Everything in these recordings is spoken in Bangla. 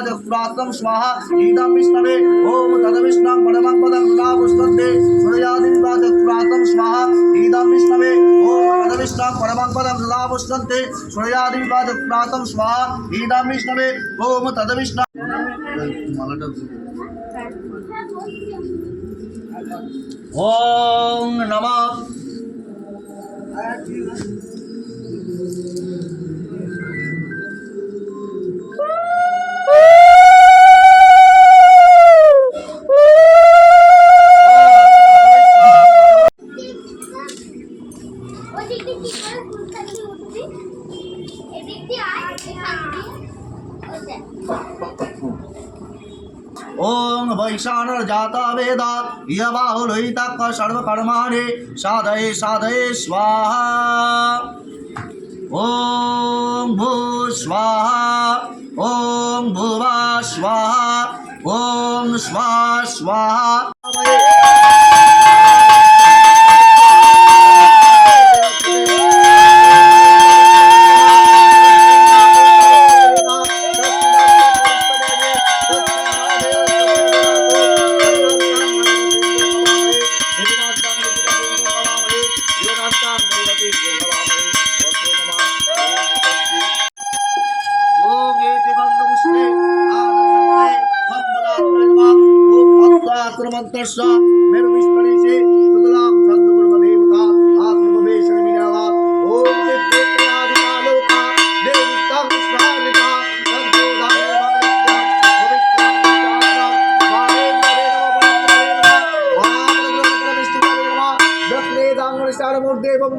जस्वात्म स्वाहा गीता विष्णवे ओम तद विष्णु परमं पदं का पुष्पते सूर्यादिवा जस्वात्म स्वाहा गीता विष्णवे ओम तद विष्णु परमं पदं का पुष्पते सूर्यादिवा जस्वात्म स्वाहा गीता विष्णवे ओम तद विष्णु ओम नमः ॐ वैशानर्जाता वेद यबाहुलयितक सर्वकर्माणि, साधये साधये, स्वाहा। ॐ भू स्वाहा ॐ भुवा स्वाहा ॐ स्वा स्वाहा। Mantasa,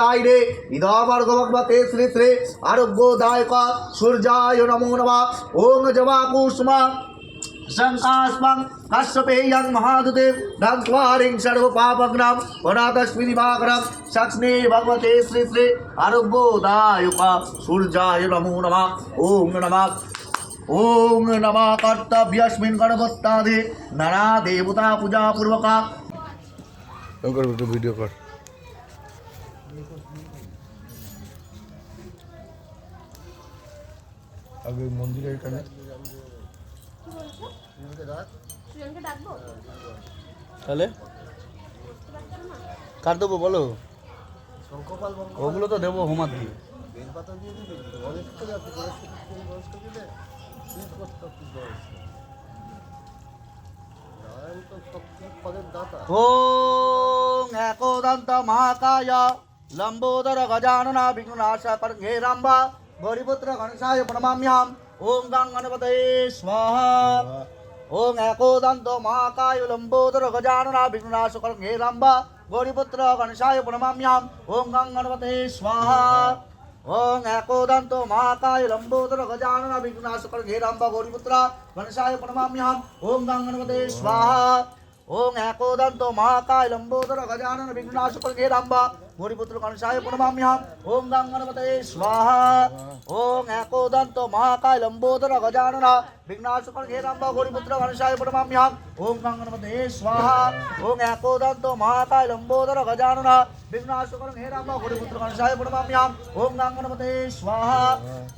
দায়রে ইদাভার্গভা তে শ্রী শ্রী আরোগ্য দায়ক সূর্যায় নমো নমা। ওং জবা কুষ্মা শঙ্কাস্মং কাশ্যপেয়ং মহাদুতে ধ্রিং সর্বপাপগ্নাম অনাথস্মিদিমাগ্রাম সক্ষ্মে ভগবতে শ্রী শ্রী আরোগ্যদায়ুকা সূর্যায় নমো নমা। ওং নমা। ওং নমা। কর্তব্যস্মিন গণবত্তাধে নানা দেবতা পূজা পূর্বকা ভিডিও কর আগে মন্দিরের এখানে তাহলে? কার দেবো বলো? ওগুলো তো দেবো হোমার দিয়ে একদন্ত মহাকায় লম্বোদর গজাননা বিঘ্নাশা করঙ্গে রাম্বা। गौरीपुत्र गणेशाय प्रणमाम्याम। ओम गंग गणपतये स्वाहा। ओम एकोदंतो महाकाय लंबोदर गजानना विघ्नरा शुक्र घेरांबा गौरीपुत्र गणेशाय प्रणमाम्याम। ओम गंग गणपतये स्वाहा। ओम एकोदंतो महाकाय लंबोदर गजानना विघ्ना शुक्र घेरांबा गौरीपुत्र गणेशाय प्रणमाम्याम। ओम गंग गणपते स्वाहा। ओम एकोदंतो महाकाय लंबोदर गजानना विघ्ना शुक्र घेरांबा গরিপুত্র গণেশায় প্রণমাম্যহম ওম গাং গণপতে স্বাহা। ওম একোদন্ত মহাকায় লম্বোদর গজানন। ঘেরাম্ব গরিপুত্র গণেশায় প্রণমাম্যহম ওম গাং গণপতে স্বাহা। ওম একোদন্ত মহাকায় লম্বোদর গজানন। বিঘ্নাশকর ঘেরাম্ব গরিপুত্র গণেশায় প্রণমাম্যহম ওম গাং গণপতে স্বাহা।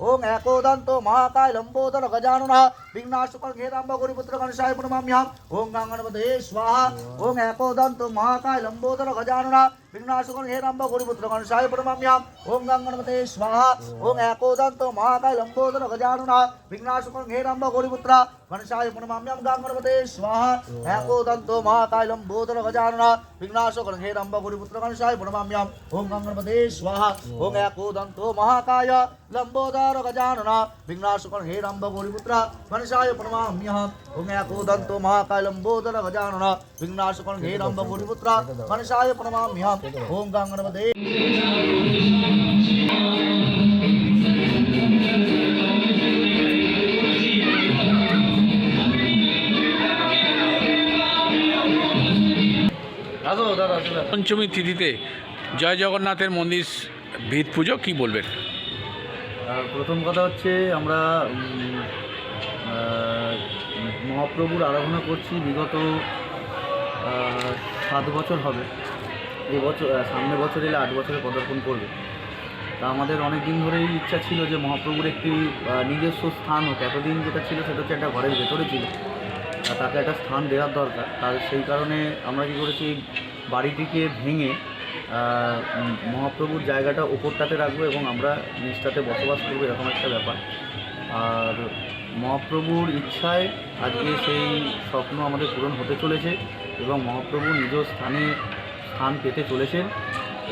ওম একোদন্ত মহাকায় লম্বোদর গজানন। বিঘ্নাশকর ঘেরাম্ব গরিপুত্র গণেশায় প্রণমাম্যহম ওম গাং গণপতে স্বাহা। ওম একোদন্ত মহাকায় লম্বোদর গজানন। বিঘ্নাশকর ঘেরাম্ব গরিপুত্র গণেশায় প্রণমাম্যহম ওম গাং স্বাহা। ওম একোদন্ত মহাকায় লম্বোদর গজানন। বিঘ্নাশকর ঘেরাম্ব গরিপুত্র গণেশায় প্রণমাম্যহম গাং গণপতে স্বাহা। একোদন্ত মহাকায় লম্বোদর গজানন। বিঘ্নাশকর ঘেরাম্ব গরিপুত্র গণেশায় প্রণমাম্যহম ওম গাং গণপতে স্বাহা। ওম একোদন্ত মহাকায় লম্বোদর গজানন। বিঘ্নাশকর ঘেরাম্ব গরিপুত্র গণেশায় প্রণমাম্যহম ওম একোদন্ত মহাকায় লম্বোদর গজানন। বিঘ্নাশকর ঘেরাম্ব গরিপুত্র গণেশায় প্রণমাম্যহম ওম গাং গণপতে আসো দাদা চলে আসো। পঞ্চমী তিথিতে জয় জগন্নাথের মন্দির ভিত পুজো কি বলবেন? প্রথম কথা হচ্ছে আমরা মহাপ্রভুর আরাধনা করছি বিগত সাত বছর হবে। এবছর আহ, সামনের বছর এলে আট বছরে পদার্পণ করবে। তা আমাদের অনেক দিন ধরেই ইচ্ছা ছিল যে মহাপ্রভুর একটি নিজস্ব স্থান হোক। এতদিন যেটা ছিল সেটা হচ্ছে একটা ঘরের ভেতরে ছিল। আর তাকে একটা স্থান দেওয়ার দরকার। তার সেই কারণে আমরা কী করেছি বাড়িটিকে ভেঙে মহাপ্রভুর জায়গাটা ওপরটাতে রাখব এবং আমরা নিচটাতে বসবাস করব, এরকম একটা ব্যাপার। আর মহাপ্রভুর ইচ্ছায় আজকে সেই স্বপ্ন আমাদের পূরণ হতে চলেছে এবং মহাপ্রভু নিজ স্থানে স্থান পেতে চলেছেন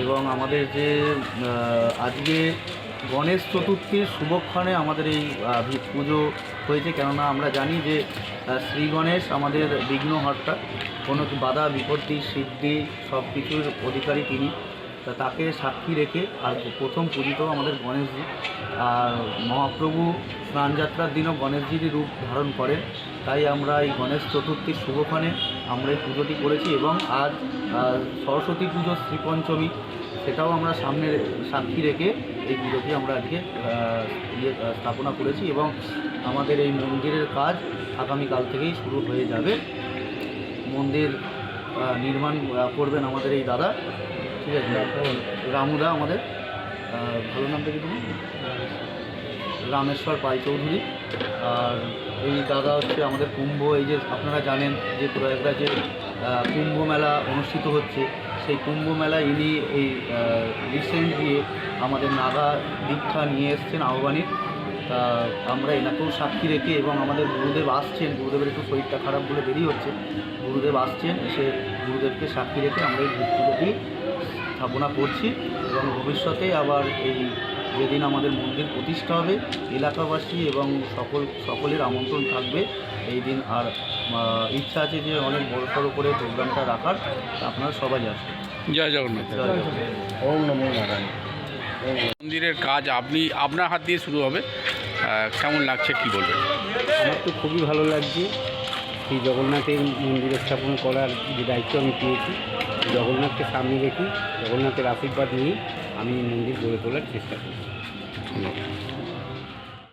এবং আমাদের যে আজকে গণেশ চতুর্থীর শুভক্ষণে আমাদের এই পুজো হয়েছে। কেননা আমরা জানি যে শ্রী গণেশ আমাদের বিঘ্নহর্তা। কোনো বাধা, বিপত্তি, সিদ্ধি সব কিছুর অধিকারী তিনি। তা তাকে সাক্ষী রেখে আর প্রথম পূজিত আমাদের গণেশজি। আর মহাপ্রভু স্নানযাত্রার দিনও গণেশজিরই রূপ ধারণ করেন। তাই আমরা এই গণেশ চতুর্থীর শুভক্ষণে আমরা এই পুজোটি করেছি এবং আজ সরস্বতী পুজো শ্রীপঞ্চমী। সেটাও আমরা সামনে সাক্ষী রেখে এই পুজোটি আমরা আজকে ইয়ে স্থাপনা করেছি এবং আমাদের এই মন্দিরের কাজ আগামীকাল থেকেই শুরু হয়ে যাবে। মন্দির নির্মাণ করবেন আমাদের এই দাদা ঠিক আছে? রামুদা আমাদের ভালো নামটা কি তুমি? রামেশ্বর পাল চৌধুরী আর এই দাদা হচ্ছে আমাদের কুম্ভ এই যে আপনারা জানেন যে প্রয়াগরাজে আহ, কুম্ভ মেলা অনুষ্ঠিত হচ্ছে। সেই কুম্ভ মেলা ইনি এই রিসেন্ট দিয়ে আমাদের নাগা দীক্ষা নিয়ে এসছেন আহ্বানিক তা আমরা এনাকেও সাক্ষী রেখে এবং আমাদের গুরুদেব আসছেন, গুরুদেবের একটু শরীরটা খারাপ বলে দেরি হচ্ছে। গুরুদেব আসছেন, এসে গুরুদেবকে সাক্ষী রেখে আমরা এই ভিত্তিটি স্থাপনা করছি এবং ভবিষ্যতে আবার এই যেদিন আমাদের মন্দির প্রতিষ্ঠা হবে, এলাকাবাসী এবং সকল, সকলের আমন্ত্রণ থাকবে। এই দিন আর ইচ্ছা আছে যে অনেক বড় সড়ো করে প্রোগ্রামটা রাখার আপনারা সবাই আসবেন। জয় জগন্নাথ। ওম নমো নারায়ণ। মন্দিরের কাজ আপনি আপনার হাত দিয়ে শুরু হবে। কেমন লাগছে কি বলবেন? আমার তো খুবই ভালো লাগছে। শ্রী জগন্নাথের মন্দির স্থাপন করার যে দায়িত্ব আমি পেয়েছি জগন্নাথকে সামনে রেখে জগন্নাথের আশীর্বাদ নিয়ে আমি মন্দির গড়ে তোলার চেষ্টা করছি। ধন্যবাদ।